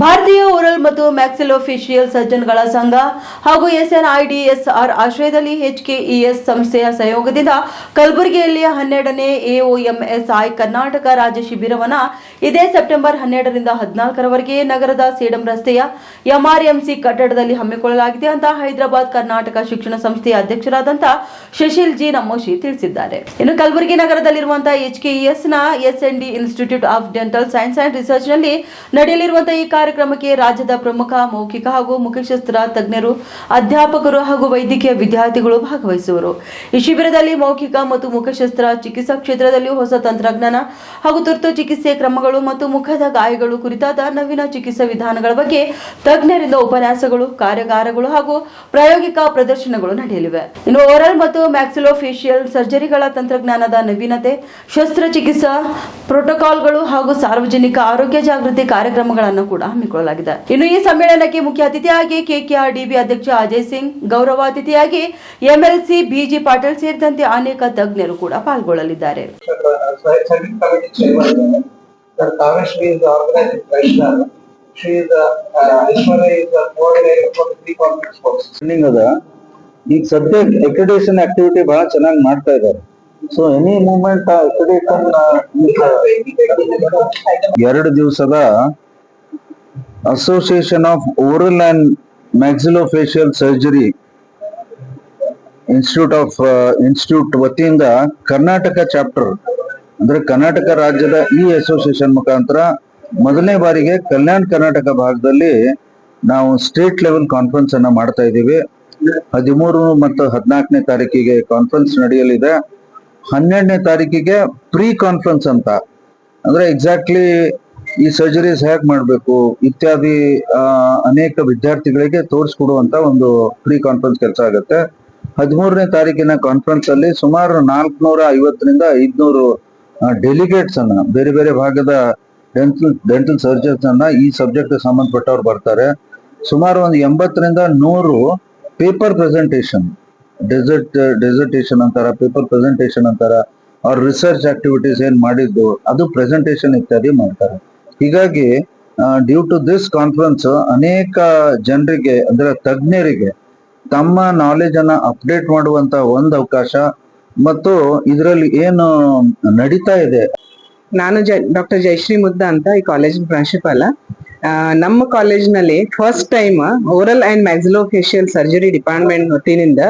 ಭಾರತೀಯ ಓರಲ್ ಮತ್ತು ಮ್ಯಾಕ್ಸಿಲೋಫಿಷಿಯಲ್ ಸರ್ಜನ್ಗಳ ಸಂಘ ಹಾಗೂ ಎಸ್ಎನ್ಐಡಿಎಸ್ಆರ್ ಆಶ್ರಯದಲ್ಲಿ ಎಚ್ಕೆಇಎಸ್ ಸಂಸ್ಥೆಯ ಸಹಯೋಗದಿಂದ ಕಲಬುರಗಿಯಲ್ಲಿ ಹನ್ನೆರಡನೇ ಎಒಎಂಎಸ್ಐ ಕರ್ನಾಟಕ ರಾಜ್ಯ ಶಿಬಿರವನ್ನು ಇದೇ ಸೆಪ್ಟೆಂಬರ್ ಹನ್ನೆರಡರಿಂದ ಹದಿನಾಲ್ಕರವರೆಗೆ ನಗರದ ಸೇಡಂ ರಸ್ತೆಯ ಎಂಆರ್ಎಂಸಿ ಕಟ್ಟಡದಲ್ಲಿ ಹಮ್ಮಿಕೊಳ್ಳಲಾಗಿದೆ ಅಂತ ಹೈದರಾಬಾದ್ ಕರ್ನಾಟಕ ಶಿಕ್ಷಣ ಸಂಸ್ಥೆಯ ಅಧ್ಯಕ್ಷರಾದಂತಹ ಶಶಿಲ್ ಜಿ ನಮೋಶಿ ತಿಳಿಸಿದ್ದಾರೆ. ಇನ್ನು ಕಲಬುರಗಿ ನಗರದಲ್ಲಿರುವಂತಹ ಎಚ್ಕೆಇಎಸ್ನ SND institute of dental science and ರಿಸರ್ಚ್ನಲ್ಲಿ ನಡೆಯಲಿರುವಂತಹ ಈ ಕಾರ್ಯಕ್ರಮಕ್ಕೆ ರಾಜ್ಯದ ಪ್ರಮುಖ ಮೌಖಿಕ ಹಾಗೂ ಮುಖಶಸ್ತ್ರ ತಜ್ಞರು, ಅಧ್ಯಾಪಕರು ಹಾಗೂ ವೈದ್ಯಕೀಯ ವಿದ್ಯಾರ್ಥಿಗಳು ಭಾಗವಹಿಸುವರು. ಈ ಶಿಬಿರದಲ್ಲಿ ಮೌಖಿಕ ಮತ್ತು ಮುಖಶಸ್ತ್ರ ಚಿಕಿತ್ಸಾ ಕ್ಷೇತ್ರದಲ್ಲಿ ಹೊಸ ತಂತ್ರಜ್ಞಾನ ಹಾಗೂ ತುರ್ತು ಚಿಕಿತ್ಸೆ ಕ್ರಮಗಳು ಮತ್ತು ಮುಖದ ಗಾಯಗಳು ಕುರಿತಾದ ನವೀನ ಚಿಕಿತ್ಸಾ ವಿಧಾನಗಳ ಬಗ್ಗೆ ತಜ್ಞರಿಂದ ಉಪನ್ಯಾಸಗಳು, ಕಾರ್ಯಾಗಾರಗಳು ಹಾಗೂ ಪ್ರಾಯೋಗಿಕ ಪ್ರದರ್ಶನಗಳು ನಡೆಯಲಿವೆ. ಇನ್ನು ಓರಲ್ ಮತ್ತು ಮ್ಯಾಕ್ಸಿಲೋಫೇಶಿಯಲ್ ಸರ್ಜರಿಗಳ ತಂತ್ರಜ್ಞಾನದ ನವೀನತೆ, ಶಸ್ತ್ರಚಿಕಿತ್ಸಾ ಪ್ರೋಟೋಕಾಲ್ಗಳು ಹಾಗೂ ಸಾರ್ವಜನಿಕ ಆರೋಗ್ಯ ಜಾಗೃತಿ ಕಾರ್ಯಕ್ರಮಗಳನ್ನು ಕೂಡ ಹಮ್ಮಿಕೊಳ್ಳಲಾಗಿದೆ. ಇನ್ನು ಈ ಸಮ್ಮೇಳನಕ್ಕೆ ಮುಖ್ಯ ಅತಿಥಿಯಾಗಿ ಕೆಕೆಆರ್ಡಿಬಿ ಅಧ್ಯಕ್ಷ ಅಜಯ್ ಸಿಂಗ್ ಗೌರವ ಅತಿಥಿಯಾಗಿ ಎಂಎಲ್ಸಿ ಬಿಜಿ ಪಾಟೀಲ್ ಸೇರಿದಂತೆ ಅನೇಕ ತಜ್ಞರು ಕೂಡ ಪಾಲ್ಗೊಳ್ಳಲಿದ್ದಾರೆ. ಈಗ ಸದ್ಯ ಎಕ್ರಿಡೇಷನ್ ಆಕ್ಟಿವಿಟಿ ಬಹಳ ಚೆನ್ನಾಗಿ ಮಾಡ್ತಾ ಇದ್ದಾರೆ. ಸೊ ಎನಿ ಮೂಮೆಂಟ್ ಎರಡು ದಿವಸದ association of oral and maxillofacial surgery institute of institute ವತಿಯಿಂದ ಕರ್ನಾಟಕ ಚಾಪ್ಟರ್ ಅಂದ್ರೆ ಕರ್ನಾಟಕ ರಾಜ್ಯದ ಈ ಅಸೋಸಿಯೇಷನ್ ಮುಖಾಂತರ ಮೊದಲನೇ ಬಾರಿಗೆ ಕಲ್ಯಾಣ ಕರ್ನಾಟಕ ಭಾಗದಲ್ಲಿ ನಾವು ಸ್ಟೇಟ್ ಲೆವೆಲ್ ಕಾನ್ಫರೆನ್ಸ್ ಅನ್ನ ಮಾಡ್ತಾ ಇದ್ದೀವಿ. ಹದಿಮೂರು ಮತ್ತು ಹದಿನಾಲ್ಕನೇ ತಾರೀಕಿಗೆ ಕಾನ್ಫರೆನ್ಸ್ ನಡೆಯಲಿದೆ. ಹನ್ನೆರಡನೇ ತಾರೀಕಿಗೆ ಪ್ರೀ ಕಾನ್ಫರೆನ್ಸ್ ಅಂತ. ಅಂದ್ರೆ ಎಕ್ಸಾಕ್ಟ್ಲಿ ಈ ಸರ್ಜರೀಸ್ ಹೇಗೆ ಮಾಡಬೇಕು? ಇತ್ಯಾದಿ ಅನೇಕ ವಿದ್ಯಾರ್ಥಿಗಳಿಗೆ ತೋರಿಸ್ಕೊಡುವಂತ ಒಂದು ಪ್ರೀ ಕಾನ್ಫರೆನ್ಸ್ ಕೆಲಸ ಆಗುತ್ತೆ. ಹದಿಮೂರನೇ ತಾರೀಕಿನ ಕಾನ್ಫರೆನ್ಸ್ ಅಲ್ಲಿ ಸುಮಾರು ನಾಲ್ಕುನೂರ ಐವತ್ತರಿಂದ ಐದ್ನೂರು ಡೆಲಿಗೇಟ್ಸ್ ಅನ್ನ, ಬೇರೆ ಬೇರೆ ಭಾಗದ ಡೆಂಟಲ್ ಡೆಂಟಲ್ ಸರ್ಜನ್ಸ್ ಅನ್ನ ಈ ಸಬ್ಜೆಕ್ಟ್ ಸಂಬಂಧಪಟ್ಟವ್ರು ಬರ್ತಾರೆ. ಸುಮಾರು ಒಂದು ಎಂಬತ್ತರಿಂದ ನೂರು ಪೇಪರ್ ಪ್ರೆಸೆಂಟೇಶನ್ ಡೆಸರ್ಟ್ ಡೆಸರ್ಟೇಷನ್ ಅಂತಾರ ಪೇಪರ್ ಪ್ರೆಸೆಂಟೇಷನ್ ಅಂತಾರ ಅವ್ರ ರಿಸರ್ಚ್ ಆಕ್ಟಿವಿಟೀಸ್ ಏನ್ ಮಾಡಿದ್ದು, ಅದು ಪ್ರೆಸೆಂಟೇಶನ್ ಇತ್ಯಾದಿ ಮಾಡ್ತಾರೆ. ಹೀಗಾಗಿ ಡ್ಯೂ ಟು ದಿಸ್ ಕಾನ್ಫರೆನ್ಸ್ ಅನೇಕ ಜನರಿಗೆ, ಅಂದ್ರೆ ತಜ್ಞರಿಗೆ, ತಮ್ಮ ನಾಲೆಜ್ ಅನ್ನ ಅಪ್ಡೇಟ್ ಮಾಡುವಂತ ಒಂದು ಅವಕಾಶ ಮತ್ತು ಇದರಲ್ಲಿ ಏನು ನಡೀತಾ ಇದೆ? ನಾನು ಜ ಡಾಕ್ಟರ್ ಜಯಶ್ರೀ ಮುದ್ದ ಅಂತ ಈ ಕಾಲೇಜಿನ ಪ್ರಾಂಶುಪಾಲ ನಮ್ಮ ಕಾಲೇಜ್ನಲ್ಲಿ first time oral and maxillofacial surgery department ವತಿಯಿಂದ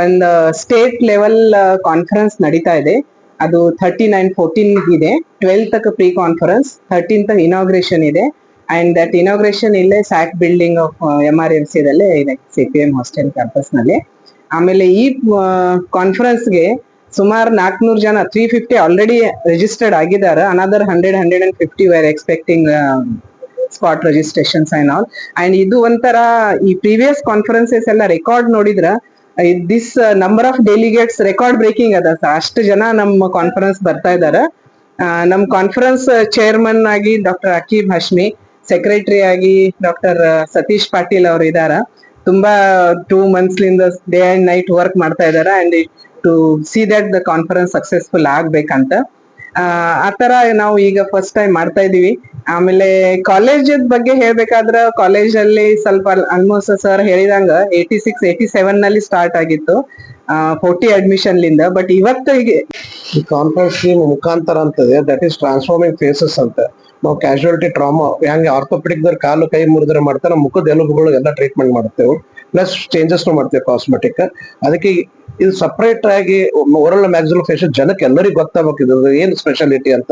ಒಂದು ಸ್ಟೇಟ್ ಲೆವೆಲ್ ಕಾನ್ಫರೆನ್ಸ್ ನಡೀತಾ ಇದೆ. ಅದು ಥರ್ಟಿ ನೈನ್ ಫೋರ್ಟೀನ್ ಇದೆ. Twelfth pre conference thirteenth inauguration ಇದೆ. ಅಂಡ್ ದಟ್ ಇನಾಗ್ರೇಷನ್ ಇಲ್ಲೇ SAC building of M R M C ದಲ್ಲೇ ಇದೆ ಸಿ ಪಿ ಎಂ ಹಾಸ್ಟೆಲ್ ಕ್ಯಾಂಪಸ್ನಲ್ಲಿ. ಆಮೇಲೆ ಈ ಕಾನ್ಫರೆನ್ಸ್ಗೆ ಸುಮಾರು ನಾಲ್ಕನೂರು ಜನ ತ್ರೀ ಫಿಫ್ಟಿ ಆಲ್ರೆಡಿ ರಿಜಿಸ್ಟರ್ಡ್ ಆಗಿದ್ದಾರೆ. Another hundred hundred and fifty we're expecting spot registrations and all and ಇದು ಒಂಥರ ಈ ಪ್ರೀವಿಯಸ್ ಕಾನ್ಫರೆನ್ಸಸ್ ಎಲ್ಲ ರೆಕಾರ್ಡ್ ನೋಡಿದ್ರ this number of delegates record breaking ಅದ ಸರ್ ಅಷ್ಟು ಜನ ನಮ್ಮ ಕಾನ್ಫರೆನ್ಸ್ ಬರ್ತಾ ಇದ್ದಾರೆ ನಮ್ಮ ಕಾನ್ಫರೆನ್ಸ್ ಚೇರ್ಮನ್ ಆಗಿ ಡಾಕ್ಟರ್ ಅಕೀಬ್ ಹಶ್ಮಿ ಸೆಕ್ರೆಟರಿ ಆಗಿ ಡಾಕ್ಟರ್ ಸತೀಶ್ ಪಾಟೀಲ್ ಅವರು ಇದಾರ. ತುಂಬಾ ಟೂ ಮಂತ್ಸ್ಲಿಂದ ಡೇ ಅಂಡ್ ನೈಟ್ ವರ್ಕ್ ಮಾಡ್ತಾ ಇದ್ದಾರೆ and to see that the conference successful ಆಗ್ಬೇಕಂತ. ಆ, ತರ ನಾವು ಈಗ ಫಸ್ಟ್ ಟೈಮ್ ಮಾಡ್ತಾ ಇದೀವಿ ಆಮೇಲೆ ಕಾಲೇಜ್ ಬಗ್ಗೆ ಹೇಳ್ಬೇಕಾದ್ರೆ ಕಾಲೇಜ್ ಅಲ್ಲಿ ಸ್ವಲ್ಪ ಆಲ್ಮೋಸ್ಟ್ ಸರ್ ಹೇಳಿದಂಗ ಏಟಿ ಸಿಕ್ಸ್ ಏಟಿ ಸೆವೆನ್ನಲ್ಲಿ ಸ್ಟಾರ್ಟ್ ಆಗಿತ್ತು. ಫೋರ್ಟಿ ಅಡ್ಮಿಷನ್ ಲಿಂದ ಬಟ್ ಇವತ್ತು ಈ ಕಾನ್ಫರೆನ್ಸ್ ಮುಖಾಂತರ ಅಂತದೆ ದಟ್ ಈಸ್ ಟ್ರಾನ್ಸ್ಫಾರ್ಮಿಂಗ್ ಫೇಸಸ್ ಅಂತ. ನಾವು ಕ್ಯಾಶುಯಾಲಿಟಿ ಟ್ರಾಮಾ ಹೆಂಗೆ ಆರ್ಥೋಪೆಡಿಕ್ ದರ್ ಕಾಲು ಕೈ ಮುರಿದ್ರೆ ಮಾಡ್ತಾರೆ ಮುಖದ ಎಲುಬುಗಳು ಎಲ್ಲ ಟ್ರೀಟ್ಮೆಂಟ್ ಮಾಡ್ತೇವೆ ಪ್ಲಸ್ ಚೇಂಜಸ್ ಮಾಡ್ತೇವೆ ಕಾಸ್ಮೆಟಿಕ್ ಅದಕ್ಕೆ ಇದು ಸಪ್ರೇಟ್ ಆಗಿ ಓರಲ್ ಮ್ಯಾಕ್ಸಿಮಮ್ ಫೇಶಿಯಲ್ ಜನಕ್ಕೆ ಎಲ್ಲರಿಗೂ ಗೊತ್ತಾಗಬೇಕು ಇದು ಏನ್ ಸ್ಪೆಷಾಲಿಟಿ ಅಂತ.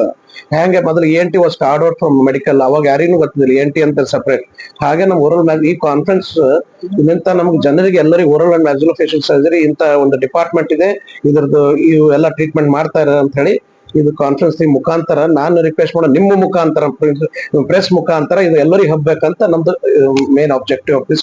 ಹೆಂಗೆ ಮೊದಲು N T was carved out from medical ಅವಾಗ ಯಾರಿಗೂ ಗೊತ್ತಿಲ್ಲ ಎನ್ ಟಿ ಅಂತ ಸಪ್ರೇಟ್ ಹಾಗೆ ನಮ್ಮ ಓರಲ್ ಮ್ಯಾಗ್ ಈ ಕಾನ್ಫರೆನ್ಸ್ ಇದರಿಂದ ನಮ್ಗೆ ಜನರಿಗೆ ಎಲ್ಲರಿಗೂ oral and maximum facial surgery ಇಂತ ಒಂದು ಡಿಪಾರ್ಟ್ಮೆಂಟ್ ಇದೆ. ಇದ್ರದ್ದು ಇವು ಎಲ್ಲ ಟ್ರೀಟ್ಮೆಂಟ್ ಮಾಡ್ತಾ ಇರೋ ಅಂತ ಹೇಳಿ ಇದು ಕಾನ್ಫರೆನ್ಸ್ ಮುಖಾಂತರ ನಾನು ರಿಕ್ವೆಸ್ಟ್ ಮಾಡೋ ನಿಮ್ಮ ಮುಖಾಂತರ ಪ್ರೆಸ್ ಮುಖಾಂತರ ಇದು ಎಲ್ಲರಿಗೂ ಹಬ್ಬಬೇಕಂತ ನಮ್ದು ಮೇನ್ ಆಬ್ಜೆಕ್ಟಿವ್ ಆಫ್